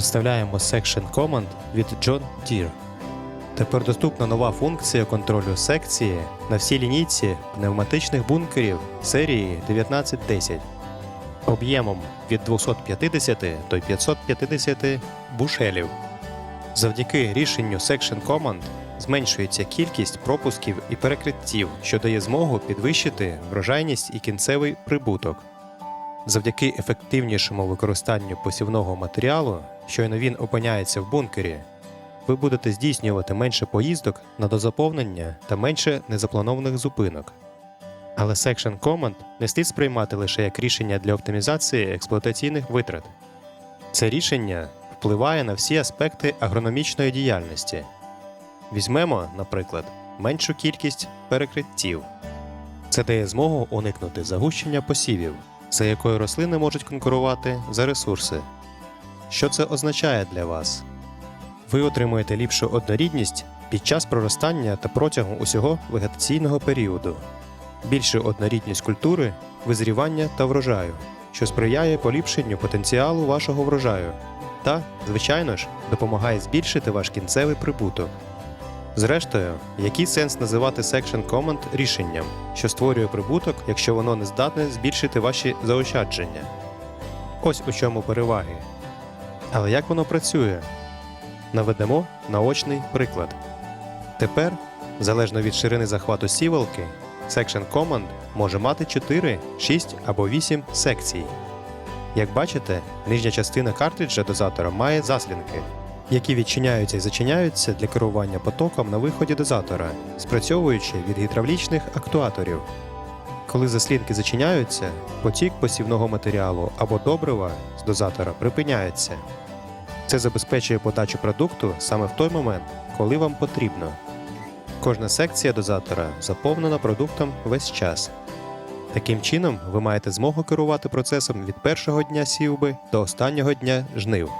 Представляємо Section Command від John Deere. Тепер доступна нова функція контролю секції на всій лінійці пневматичних бункерів серії 1910 об'ємом від 250 до 550 бушелів. Завдяки рішенню Section Command зменшується кількість пропусків і перекриттів, що дає змогу підвищити врожайність і кінцевий прибуток. Завдяки ефективнішому використанню посівного матеріалу, щойно він опиняється в бункері, ви будете здійснювати менше поїздок на дозаповнення та менше незапланованих зупинок. Але Section Command не слід сприймати лише як рішення для оптимізації експлуатаційних витрат. Це рішення впливає на всі аспекти агрономічної діяльності. Візьмемо, наприклад, меншу кількість перекриттів. Це дає змогу уникнути загущення посівів, за якою рослини можуть конкурувати за ресурси. Що це означає для вас? Ви отримуєте ліпшу однорідність під час проростання та протягом усього вегетаційного періоду, більшу однорідність культури, визрівання та врожаю, що сприяє поліпшенню потенціалу вашого врожаю та, звичайно ж, допомагає збільшити ваш кінцевий прибуток. Зрештою, який сенс називати Section Command рішенням, що створює прибуток, якщо воно не здатне збільшити ваші заощадження? Ось у чому переваги. Але як воно працює? Наведемо наочний приклад. Тепер, залежно від ширини захвату сівалки, Section Command може мати 4, 6 або 8 секцій. Як бачите, нижня частина картриджа дозатора має заслінки, які відчиняються і зачиняються для керування потоком на виході дозатора, спрацьовуючи від гідравлічних актуаторів. Коли заслінки зачиняються, потік посівного матеріалу або добрива з дозатора припиняється. Це забезпечує подачу продукту саме в той момент, коли вам потрібно. Кожна секція дозатора заповнена продуктом весь час. Таким чином, ви маєте змогу керувати процесом від першого дня сівби до останнього дня жнив.